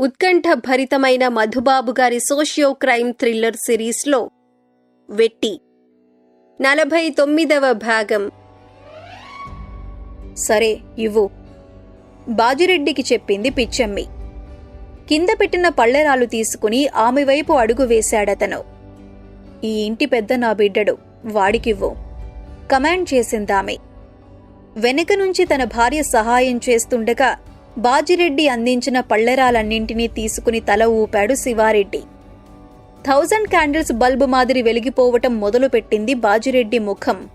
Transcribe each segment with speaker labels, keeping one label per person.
Speaker 1: ఉత్కంఠ భరితమైన మధుబాబు గారి socio crime thriller సిరీస్లో వెట్టి. నలభై తొమ్మిదవ భాగం.
Speaker 2: సరే ఇవ్వు. బాజిరెడ్డికి చెప్పింది పిచ్చమ్మి. కింద పెట్టిన పళ్ళెరాలు తీసుకుని ఆమె వైపు అడుగు వేశాడతను. ఈ ఇంటి పెద్ద నా బిడ్డడు వాడికివ్వు. కమాండ్ చేసిందామె. వెనక నుంచి తన భార్య సహాయం చేస్తుండగా బాజిరెడ్డి అందించిన పళ్ళెరాలన్నింటినీ తీసుకుని తల ఊపాడు శివారెడ్డి. థౌజండ్ క్యాండిల్స్ బల్బు మాదిరి వెలిగిపోవటం మొదలుపెట్టింది బాజిరెడ్డి ముఖం.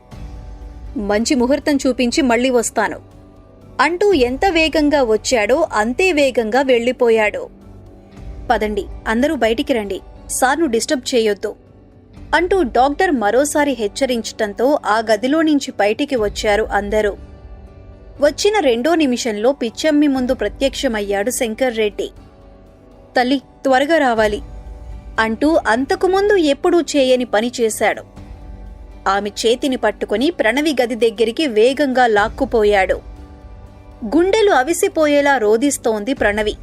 Speaker 2: మంచి ముహూర్తం చూపించి మళ్ళీ వస్తాను. అంటూ ఎంత వేగంగా వచ్చాడో అంతే వేగంగా వెళ్ళిపోయాడు. పదండి అందరూ బయటికి రండి. సార్ను డిస్టర్బ్ చేయొద్దు. అంటూ డాక్టర్ మరోసారి హెచ్చరించటంతో ఆ గదిలో నుంచి బయటికి వచ్చారు అందరూ. వచ్చిన రెండో నిమిషంలో పిచ్చమ్మి ముందు ప్రత్యక్షమయ్యాడు శంకర్ రెడ్డి. తల్లి త్వరగా రావాలి అంటూ అంతకుముందు ఎప్పుడూ చేయని పని చేశాడు. ఆమె చేతిని పట్టుకుని ప్రణవి గది దగ్గరికి వేగంగా లాక్కుపోయాడు. గుండెలు అవిసిపోయేలా రోదిస్తోంది ప్రణవి.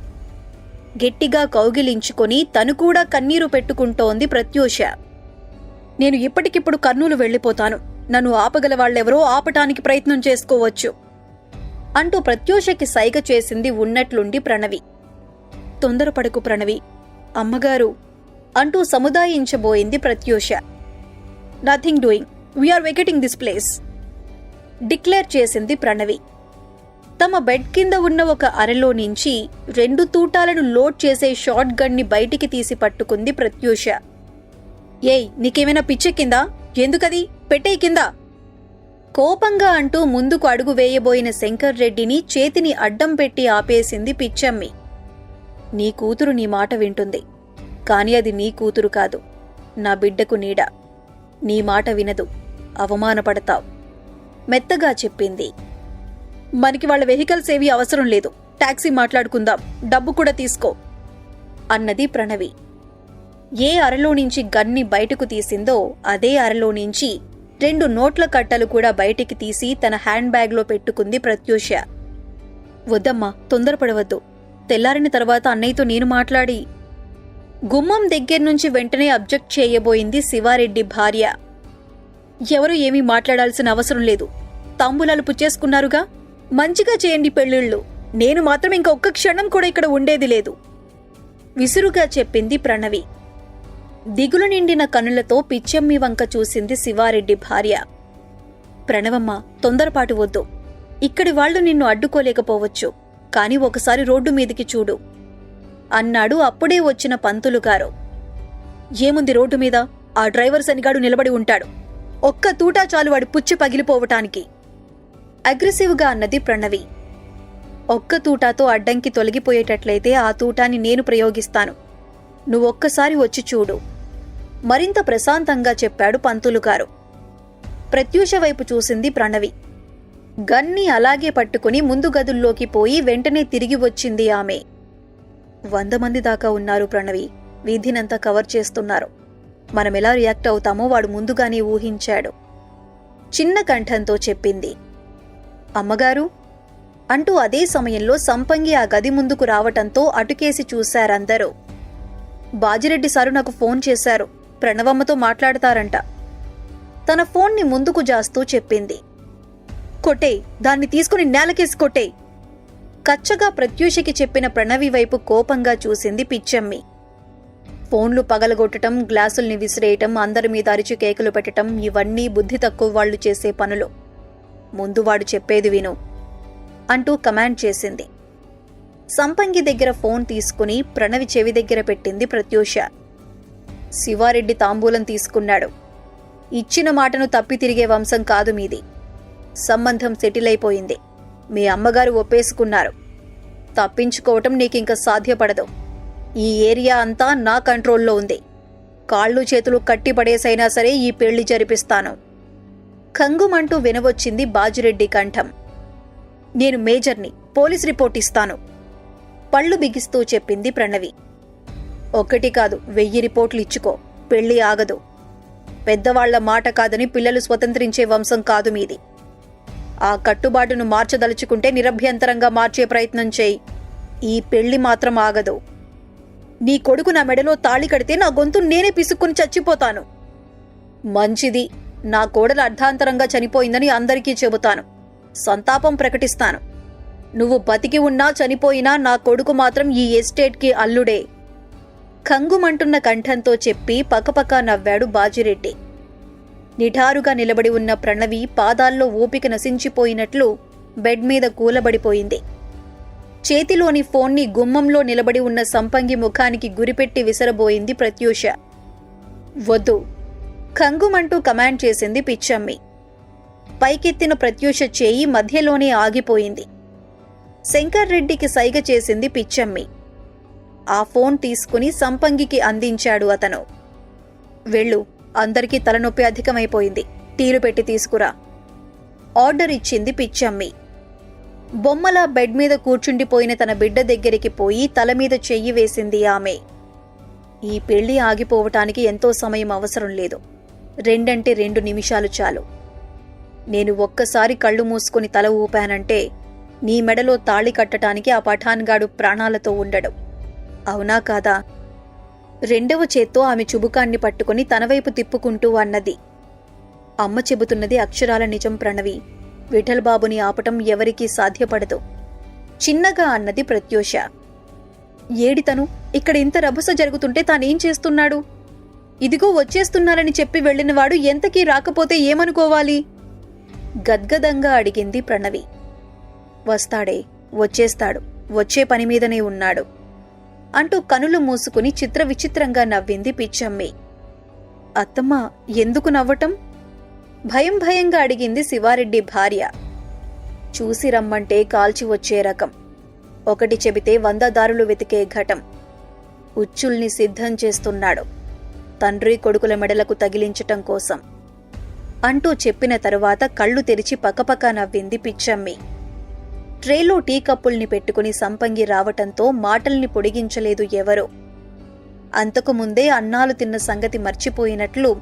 Speaker 2: గట్టిగా కౌగిలించుకొని తను కూడా కన్నీరు పెట్టుకుంటోంది ప్రత్యూష. నేను ఇప్పటికిప్పుడు కర్నూలు వెళ్ళిపోతాను. నన్ను ఆపగల వాళ్ళెవరో ఆపటానికి ప్రయత్నం చేసుకోవచ్చు. అంటూ ప్రత్యూషకి సైగ చేసింది ఉన్నట్లుండి ప్రణవి. తొందరపడకు ప్రణవి అమ్మగారు అంటూ సముదాయించబోయింది Pratyusha. Nothing doing we are vacating this place declare చేసింది ప్రణవి. తమ బెడ్ కింద ఉన్న ఒక అరలో నుంచి రెండు తూటాలను లోడ్ చేసే షార్ట్ గన్ని బయటికి తీసి పట్టుకుంది ప్రత్యూష. ఏయ్ నీకేమైనా పిచ్చెక్కిందా? ఎందుకది? పెట్టే కింద. కోపంగా అంటూ ముందుకు అడుగు వేయబోయిన శంకర్ రెడ్డిని చేతిని అడ్డం పెట్టి ఆపేసింది పిచ్చమ్మి. నీ కూతురు నీ మాట వింటుంది. కాని అది నీ కూతురు కాదు. నా బిడ్డకు నీడ. నీ మాట వినదు. అవమానపడతావు. మెత్తగా చెప్పింది. మనకి వాళ్ళ వెహికల్స్ ఏవి అవసరం లేదు. టాక్సీ మాట్లాడుకుందాం. డబ్బు కూడా తీసుకో. అన్నది ప్రణవి. ఏ అరలో నుంచి గన్ని బయటకు తీసిందో అదే అరలో నుంచి రెండు నోట్ల కట్టలు కూడా బయటికి తీసి తన హ్యాండ్ బ్యాగ్లో పెట్టుకుంది ప్రత్యూష. వద్దమ్మా తొందరపడవద్దు. తెల్లారిన తర్వాత అన్నయ్యతో నేను మాట్లాడి. గుమ్మం దగ్గర నుంచి వెంటనే అబ్జెక్ట్ చేయబోయింది శివారెడ్డి భార్య. ఎవరు ఏమీ మాట్లాడాల్సిన అవసరం లేదు. తాంబూలాలు పుచ్చేసుకున్నారుగా? మంచిగా చేయండి పెళ్ళిళ్ళు. నేను మాత్రం ఇంక ఒక్క క్షణం కూడా ఇక్కడ ఉండేది లేదు. విసురుగా చెప్పింది ప్రణవి. దిగులు నిండిన కనులతో పిచ్చమ్మి వంక చూసింది శివారెడ్డి భార్య. ప్రణవమ్మ తొందరపాటు వద్దు. ఇక్కడి వాళ్ళు నిన్ను అడ్డుకోలేకపోవచ్చు. కాని ఒకసారి రోడ్డు మీదికి చూడు. అన్నాడు అప్పుడే వచ్చిన పంతులు గారు ఏముంది రోడ్డు మీద? ఆ డ్రైవర్ శనిగాడు నిలబడి ఉంటాడు. ఒక్క తూటా చాలు వాడి పుచ్చి పగిలిపోవటానికి. అగ్రెసివ్గా అన్నది ప్రణవి. ఒక్క తూటాతో అడ్డంకి తొలగిపోయేటట్లయితే ఆ తూటాని నేను ప్రయోగిస్తాను. నువ్వొక్కసారి వచ్చి చూడు. మరింత ప్రశాంతంగా చెప్పాడు పంతులు గారు. ప్రత్యూష వైపు చూసింది ప్రణవి. గన్ని అలాగే పట్టుకుని ముందు గదుల్లోకి పోయి వెంటనే తిరిగి వచ్చింది ఆమె. వంద మంది దాకా ఉన్నారు ప్రణవి. వీధినంతా కవర్ చేస్తున్నారు. మనం ఎలా రియాక్ట్ అవుతామో వాడు ముందుగానే ఊహించాడు. చిన్న కంఠంతో చెప్పింది. అమ్మగారు అంటూ అదే సమయంలో సంపంగి ఆ గది ముందుకు రావటంతో అటుకేసి చూశారందరూ. బాజిరెడ్డి సారు నాకు ఫోన్ చేశారు. ప్రణవమ్మతో మాట్లాడతారంట. తన ఫోన్ని ముందుకు జాస్తూ చెప్పింది. కొట్టే దాన్ని తీసుకుని నేలకేసి కొట్టే. కచ్చగా ప్రత్యూషకి చెప్పిన ప్రణవి వైపు కోపంగా చూసింది పిచ్చమ్మి. ఫోన్లు పగలగొట్టటం గ్లాసుల్ని విసిరేయటం అందరి మీద అరిచి కేకులు పెట్టటం ఇవన్నీ బుద్ధి తక్కువ వాళ్ళు చేసే పనులు. ముందు వాడు చెప్పేది విను అంటూ కమాండ్ చేసింది. సంపంగి దగ్గర ఫోన్ తీసుకుని ప్రణవి చెవి దగ్గర పెట్టింది ప్రత్యూష. శివారెడ్డి తాంబూలం తీసుకున్నాడు. ఇచ్చిన మాటను తప్పి తిరిగే వంశం కాదు మీది. సంబంధం సెటిల్ అయిపోయింది. మీ అమ్మగారు ఒప్పేసుకున్నారు. తప్పించుకోవటం నీకింక సాధ్యపడదు. ఈ ఏరియా అంతా నా కంట్రోల్లో ఉంది. కాళ్ళు చేతులు కట్టిపడేసైనా సరే ఈ పెళ్ళి జరిపిస్తాను. కంగుమంటూ వినవచ్చింది బాజిరెడ్డి కంఠం. నేను మేజర్ని పోలీస్ రిపోర్ట్ ఇస్తాను. పళ్ళు బిగిస్తూ చెప్పింది ప్రణవి. ఒకటి కాదు వెయ్యి రిపోర్ట్లు ఇచ్చుకో పెళ్ళి ఆగదు. పెద్దవాళ్ళ మాట కాదని పిల్లలు స్వతంత్రించే వంశం కాదు మీది. ఆ కట్టుబాటును మార్చదలుచుకుంటే నిరభ్యంతరంగా మార్చే ప్రయత్నం చేయి. ఈ పెళ్ళి మాత్రం ఆగదు. నీ కొడుకు నా మెడలో తాళి కడితే నా గొంతు నేనే పిసుక్కుని చచ్చిపోతాను. మంచిది. నా కోడలు అర్ధాంతరంగా చనిపోయిందని అందరికీ చెబుతాను. సంతాపం ప్రకటిస్తాను. నువ్వు బతికి ఉన్నా చనిపోయినా నా కొడుకు మాత్రం ఈ ఎస్టేట్కి అల్లుడే. కంగుమంటున్న కంఠంతో చెప్పి పకపక నవ్వాడు బాజిరెడ్డి. నిఠారుగా నిలబడి ఉన్న ప్రణవి పాదాల్లో ఓపిక నశించిపోయినట్లు బెడ్ మీద కూలబడిపోయింది. చేతిలోని ఫోన్ని గుమ్మంలో నిలబడి ఉన్న సంపంగి ముఖానికి గురిపెట్టి విసరబోయింది ప్రత్యూష. వద్దు. కంగుమంటూ కమాండ్ చేసింది పిచ్చమ్మి. పైకెత్తిన ప్రత్యూష చేయి మధ్యలోనే ఆగిపోయింది. శంకర్ రెడ్డికి సైగ చేసింది పిచ్చమ్మి. ఆ ఫోన్ తీసుకుని సంపంగికి అందించాడు అతను. వెళ్ళు అందరికీ తలనొప్పి అధికమైపోయింది. టీలు పెట్టి తీసుకురా. ఆర్డర్ ఇచ్చింది పిచ్చమ్మి. బొమ్మల బెడ్ మీద కూర్చుండిపోయిన తన బిడ్డ దగ్గరికి పోయి తల మీద చెయ్యి వేసింది ఆమె. ఈ పెళ్ళి ఆగిపోవటానికి ఎంతో సమయం అవసరం లేదు. రెండంటే రెండు నిమిషాలు చాలు. నేను ఒక్కసారి కళ్ళు మూసుకుని తల ఊపానంటే నీ మెడలో తాళి కట్టటానికి ఆ పఠాన్గాడు ప్రాణాలతో ఉండడు. అవునా కాదా? రెండవ చేత్తో ఆమె చుబుకాన్ని పట్టుకుని తనవైపు తిప్పుకుంటూ అన్నది. అమ్మ చెబుతున్నది అక్షరాల నిజం ప్రణవి. విఠల్బాబుని ఆపటం ఎవరికీ సాధ్యపడదు. చిన్నగా అన్నది ప్రత్యూష. ఏడితను ఇక్కడ ఇంత రభస జరుగుతుంటే తానేం చేస్తున్నాడు? ఇదిగో వచ్చేస్తున్నారని చెప్పి వెళ్ళినవాడు ఎంతకీ రాకపోతే ఏమనుకోవాలి? గద్గదంగా అడిగింది ప్రణవి. వస్తాడే వచ్చేస్తాడు. వచ్చే పని మీదనే ఉన్నాడు. అంటూ కనులు మూసుకుని చిత్ర విచిత్రంగా నవ్వింది పిచ్చమ్మి. అత్తమ్మ ఎందుకు నవ్వటం? భయం భయంగా అడిగింది శివారెడ్డి భార్య. చూసి రమ్మంటే కాల్చి వచ్చే రకం. ఒకటి చెబితే వంద దారులు వెతికే ఘటం. ఉచ్చుల్ని సిద్ధం చేస్తున్నాడు. తండ్రి కొడుకుల మెడలకు తగిలించటం కోసం. అంటూ చెప్పిన తరువాత కళ్ళు తెరిచి పకపక నవ్వింది పిచ్చమ్మి. ట్రేలో టీ కప్పుల్ని పెట్టుకుని సంపంగి రావటంతో మాటల్ని పొడిగించలేదు ఎవరో. అంతకు ముందే అన్నాలు తిన్న సంగతి మర్చిపోయినట్లు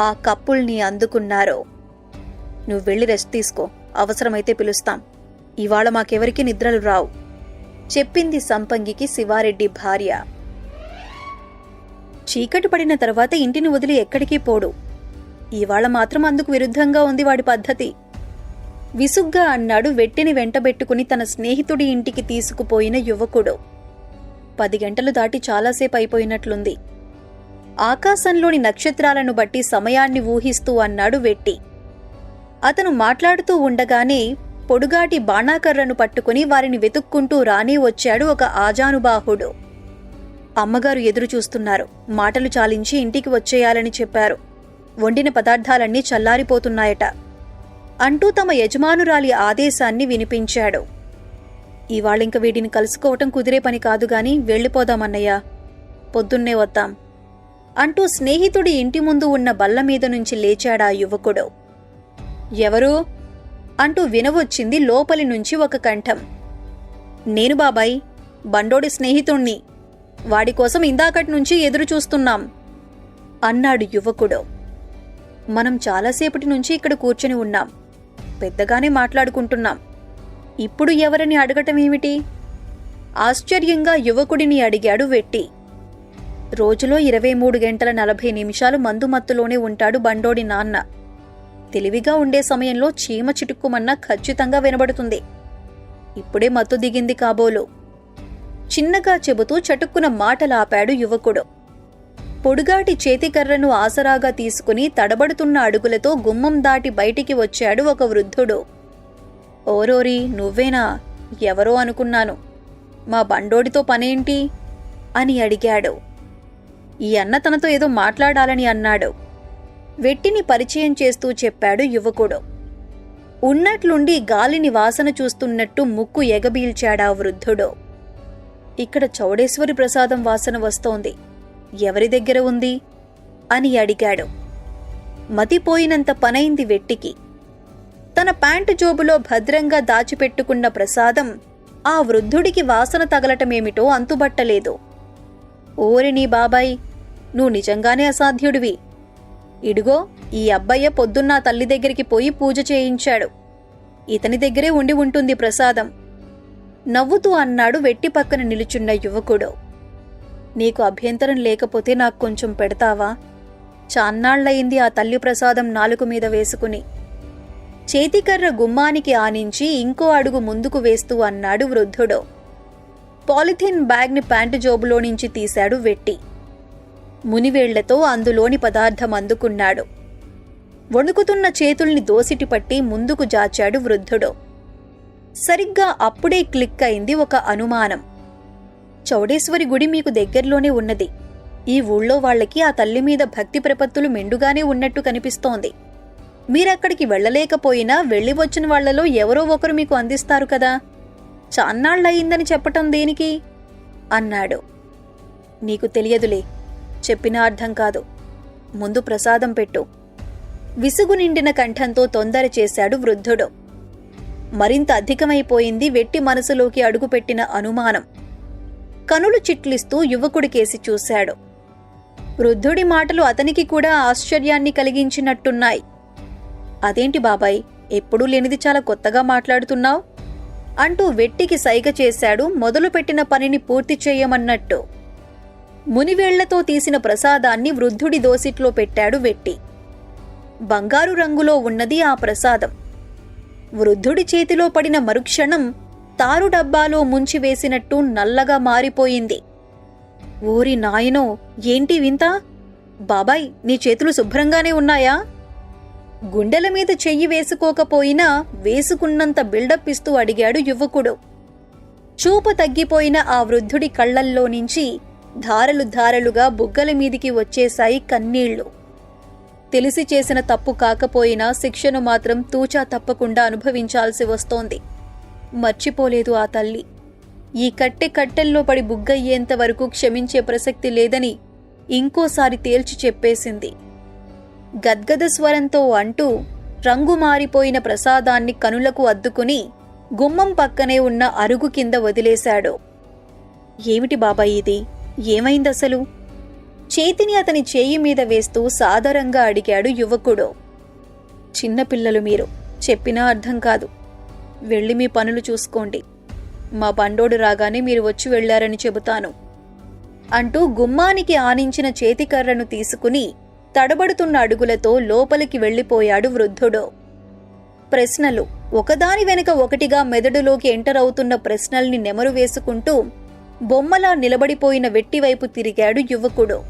Speaker 2: ఆ కప్పుల్ని అందుకున్నారు. నువ్వు వెళ్ళి రెస్ట్ తీసుకో అవసరమైతే పిలుస్తాం. ఇవాళ మాకెవరికి నిద్రలు రావు. చెప్పింది సంపంగికి శివారెడ్డి భార్య. చీకటి పడిన తర్వాత ఇంటిని వదిలి ఎక్కడికి పోడు. ఇవాళ మాత్రం అందుకు విరుద్ధంగా ఉంది వాడి పద్ధతి. విసుగ్గా అన్నాడు వెట్టిని వెంటబెట్టుకుని తన స్నేహితుడి ఇంటికి తీసుకుపోయిన యువకుడు. పది గంటలు దాటి చాలాసేపు అయిపోయినట్లుంది. ఆకాశంలోని నక్షత్రాలను బట్టి సమయాన్ని ఊహిస్తూ అన్నాడు వెట్టి. అతను మాట్లాడుతూ ఉండగానే పొడుగాటి బాణాకర్రను పట్టుకుని వారిని వెతుక్కుంటూ రాని వచ్చాడు ఒక ఆజానుబాహుడు. అమ్మగారు ఎదురు చూస్తున్నారు. మాటలు చాలించి ఇంటికి వచ్చేయాలని చెప్పారు. వండిన పదార్థాలన్నీ చల్లారిపోతున్నాయట. అంటూ తమ యజమానురాలి ఆదేశాన్ని వినిపించాడు. ఇవాళింక వీడిని కలుసుకోవటం కుదిరే పని కాదు గాని వెళ్ళిపోదామన్నయ్యా. పొద్దున్నే వద్దాం. అంటూ స్నేహితుడి ఇంటి ముందు ఉన్న బల్ల మీద నుంచి లేచాడా యువకుడు. ఎవరు? అంటూ వినవచ్చింది లోపలి నుంచి ఒక కంఠం. నేను బాబాయ్ బండోడి స్నేహితుణ్ణి. వాడి కోసం ఇందాకటి నుంచి ఎదురు చూస్తున్నాం అన్నాడు యువకుడు. మనం చాలాసేపటి నుంచి ఇక్కడ కూర్చొని ఉన్నాం. పెద్దగానే మాట్లాడుకుంటున్నాం. ఇప్పుడు ఎవరిని అడగటం ఏమిటి? ఆశ్చర్యంగా యువకుడిని అడిగాడు వెట్టి. రోజులో ఇరవై మూడు గంటల నలభై నిమిషాలు మందుమత్తులోనే ఉంటాడు బండోడి నాన్న. తెలివిగా ఉండే సమయంలో చీమ చిటుక్కుమన్నా ఖచ్చితంగా వినబడుతుంది. ఇప్పుడే మత్తు దిగింది కాబోలు. చిన్నగా చెబుతూ చటుక్కున మాటలాపాడు యువకుడు. పొడుగాటి చేతికర్రను ఆసరాగా తీసుకుని తడబడుతున్న అడుగులతో గుమ్మం దాటి బయటికి వచ్చాడు ఒక వృద్ధుడు. ఓరోరి నువ్వేనా? ఎవరో అనుకున్నాను. మా బండోడితో పనేంటి? అని అడిగాడు. ఈ అన్న తనతో ఏదో మాట్లాడాలని అన్నాడు. వెట్టిని పరిచయం చేస్తూ చెప్పాడు యువకుడు. ఉన్నట్లుండి గాలిని వాసన చూస్తున్నట్టు ముక్కు ఎగబీల్చాడా వృద్ధుడు. ఇక్కడ చౌడేశ్వరి ప్రసాదం వాసన వస్తోంది. ఎవరి దగ్గర ఉంది? అని అడిగాడు. మతిపోయినంత పనైంది వెట్టికి. తన ప్యాంటు జోబులో భద్రంగా దాచిపెట్టుకున్న ప్రసాదం ఆ వృద్ధుడికి వాసన తగలటమేమిటో అంతుబట్టలేదు. ఓరి నీ బాబాయ్ నువ్వు నిజంగానే అసాధ్యుడివి. ఇడుగో ఈ అబ్బయ్య పొద్దున్న తల్లి దగ్గరికి పోయి పూజ చేయించాడు. ఇతని దగ్గరే ఉండి ఉంటుంది ప్రసాదం. నవ్వుతూ అన్నాడు వెట్టి పక్కన నిలుచున్న యువకుడు. నీకు అభ్యంతరం లేకపోతే నాకు కొంచెం పెడతావా? చాన్నాళ్ళయింది ఆ తల్లి ప్రసాదం నాలుక మీద వేసుకుని. చేతికర్ర గుమ్మానికి ఆనించి ఇంకో అడుగు ముందుకు వేస్తూ అన్నాడు వృద్ధుడు. పాలిథిన్ బ్యాగ్ని ప్యాంటు జోబులో నుంచి తీశాడు వెట్టి. మునివేళ్ళతో అందులోని పదార్థం అందుకున్నాడు. వణుకుతున్న చేతుల్ని దోసిటి పట్టి ముందుకు జాచాడు వృద్ధుడు. సరిగ్గా అప్పుడే క్లిక్ అయింది ఒక అనుమానం. చౌడేశ్వరి గుడి మీకు దగ్గరలోనే ఉన్నది. ఈ ఊళ్ళో వాళ్ళకి ఆ తల్లి మీద భక్తి ప్రపత్తులు మెండుగానే ఉన్నట్టు కనిపిస్తోంది. మీరక్కడికి వెళ్ళలేకపోయినా వెళ్ళి వచ్చిన వాళ్ళలో ఎవరో ఒకరు మీకు అందిస్తారు కదా? చాన్నాళ్ళయిందని చెప్పటం దేనికి? అన్నాడు. నీకు తెలియదులే చెప్పినా అర్థం కాదు. ముందు ప్రసాదం పెట్టు. విసుగు నిండిన కంఠంతో తొందర చేశాడు వృద్ధుడు. మరింత అధికమైపోయింది వెట్టి మనసులోకి అడుగుపెట్టిన అనుమానం. కనులు చిట్లిస్తూ యువకుడికేసి చూశాడు. వృద్ధుడి మాటలు అతనికి కూడా ఆశ్చర్యాన్ని కలిగించినట్టున్నాయి. అదేంటి బాబాయ్ ఎప్పుడూ లేనిది చాలా కొత్తగా మాట్లాడుతున్నావు? అంటూ వెట్టికి సైగ చేశాడు మొదలుపెట్టిన పనిని పూర్తి చేయమన్నట్టు. మునివేళ్ళతో తీసిన ప్రసాదాన్ని వృద్ధుడి దోసిట్లో పెట్టాడు వెట్టి. బంగారు రంగులో ఉన్నది ఆ ప్రసాదం. వృద్ధుడి చేతిలో పడిన మరుక్షణం తారు డబ్బాలో ముంచివేసినట్టు నల్లగా మారిపోయింది. ఓరి నాయనో ఏంటి వింత? బాబాయ్ నీ చేతులు శుభ్రంగానే ఉన్నాయా? గుండెల మీద చెయ్యి వేసుకోకపోయినా వేసుకున్నంత బిల్డప్ ఇస్తూ అడిగాడు యువకుడు. చూపు తగ్గిపోయిన ఆ వృద్ధుడి కళ్ళల్లో నుంచి ధారలు ధారలుగా బుగ్గల మీదికి వచ్చేశాయి కన్నీళ్ళు. తెలిసి చేసిన తప్పు కాకపోయినా శిక్షను మాత్రం తూచా తప్పకుండా అనుభవించాల్సి వస్తోంది. మర్చిపోలేదు ఆ తల్లి. ఈ కట్టె కట్టెల్లో పడి బుగ్గయ్యేంత వరకు క్షమించే ప్రసక్తి లేదని ఇంకోసారి తేల్చి చెప్పేసింది. గద్గద స్వరంతో అంటూ రంగు మారిపోయిన ప్రసాదాన్ని కనులకు అద్దుకుని గుమ్మం పక్కనే ఉన్న అరుగు కింద వదిలేశాడు. ఏమిటి బాబాయ్ ఇది? ఏమైందసలు చేతిని అతని చేయి మీద వేస్తూ సాదరంగా అడిగాడు యువకుడు. చిన్నపిల్లలు మీరు చెప్పినా అర్థం కాదు. వెళ్ళి మీ పనులు చూసుకోండి. మా బండోడు రాగానే మీరు వచ్చి వెళ్ళారని చెబుతాను. అంటూ గుమ్మానికి ఆనించిన చేతికర్రను తీసుకుని తడబడుతున్న అడుగులతో లోపలికి వెళ్ళిపోయాడు వృద్ధుడు. ప్రశ్నలు. ఒకదాని వెనుక ఒకటిగా మెదడులోకి ఎంటర్ అవుతున్న ప్రశ్నల్ని నెమరు వేసుకుంటూ బొమ్మలా నిలబడిపోయిన వెట్టివైపు తిరిగాడు యువకుడు.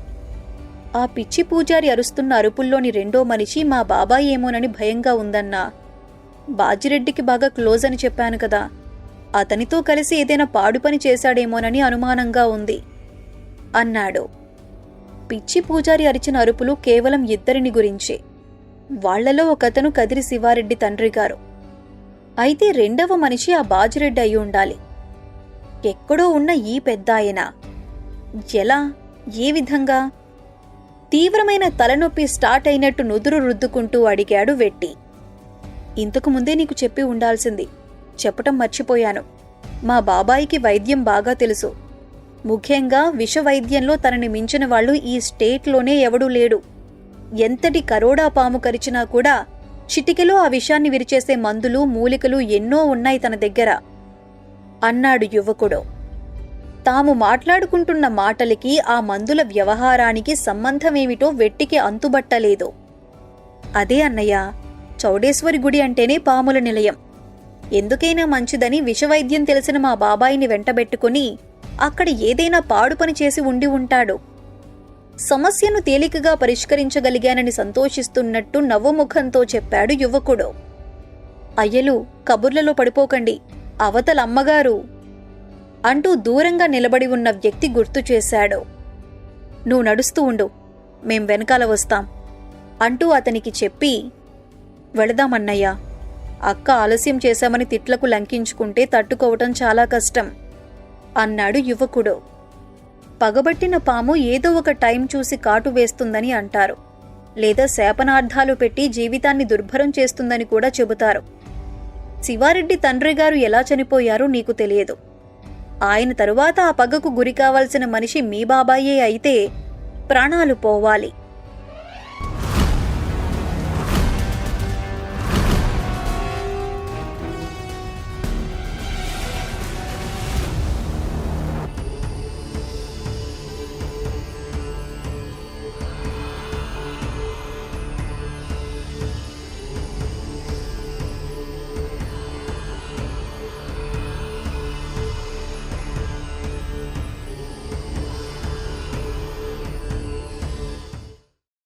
Speaker 2: ఆ పిచ్చి పూజారి అరుస్తున్న అరుపుల్లోని రెండో మనిషి మా బాబాయ్ ఏమోనని భయంగా ఉందన్నా. బాజిరెడ్డికి బాగా క్లోజ్ అని చెప్పాను కదా. అతనితో కలిసి ఏదైనా పాడు పని చేశాడేమోనని అనుమానంగా ఉంది. అన్నాడు. పిచ్చి పూజారి అరిచిన అరుపులు కేవలం ఇద్దరిని గురించే. వాళ్ళలో ఒకతను కదిరి శివారెడ్డి తండ్రి గారు. అయితే రెండవ మనిషి ఆ బాజిరెడ్డి అయి ఉండాలి. ఎక్కడో ఉన్న ఈ పెద్దాయన. ఎలా? ఏ విధంగా? తీవ్రమైన తలనొప్పి స్టార్ట్ అయినట్టు నుదురు రుద్దుకుంటూ అడిగాడు వెట్టి. ఇంతకు ముందే నీకు చెప్పి ఉండాల్సింది. చెప్పటం మర్చిపోయాను. మా బాబాయికి వైద్యం బాగా తెలుసు. ముఖ్యంగా విష వైద్యంలో తనని మించిన వాళ్ళు ఈ స్టేట్లోనే ఎవడూ లేడు. ఎంతటి కరోడా పాము కరిచినా కూడా చిటికెలో ఆ విషాన్ని విరిచేసే మందులు మూలికలు ఎన్నో ఉన్నాయి తన దగ్గర. అన్నాడు యువకుడు. తాము మాట్లాడుకుంటున్న మాటలకి ఆ మందుల వ్యవహారానికి సంబంధమేమిటో వెట్టికి అంతుబట్టలేదు. అదే అన్నయ్య చౌడేశ్వరి గుడి అంటేనే పాముల నిలయం. ఎందుకైనా మంచిదని విషవైద్యం తెలిసిన మా బాబాయిని వెంటబెట్టుకుని అక్కడ ఏదైనా పాడు పని చేసి ఉండి ఉంటాడు. సమస్యను తేలికగా పరిష్కరించగలిగానని సంతోషిస్తున్నట్టు నవ్వుముఖంతో చెప్పాడు యువకుడు. అయ్యలు కబుర్లలో పడిపోకండి. అవతల అమ్మగారు అంటూ దూరంగా నిలబడి ఉన్న వ్యక్తి గుర్తు చేశాడు. నువ్వు నడుస్తూ ఉండు. మేం వెనకాల వస్తాం. అంటూ అతనికి చెప్పి వెళదామన్నయ్యా. అక్క ఆలస్యం చేశామని తిట్లకు లంకించుకుంటే తట్టుకోవటం చాలా కష్టం అన్నాడు యువకుడు. పగబట్టిన పాము ఏదో ఒక టైం చూసి కాటు వేస్తుందని అంటారు. లేదా శాపనార్థాలు పెట్టి జీవితాన్ని దుర్భరం చేస్తుందని కూడా చెబుతారు. శివారెడ్డి తండ్రి గారు ఎలా చనిపోయారో నీకు తెలియదు. ఆయన తరువాత ఆ పగకు గురి కావాల్సిన మనిషి మీ బాబాయే అయితే ప్రాణాలు పోవాలి.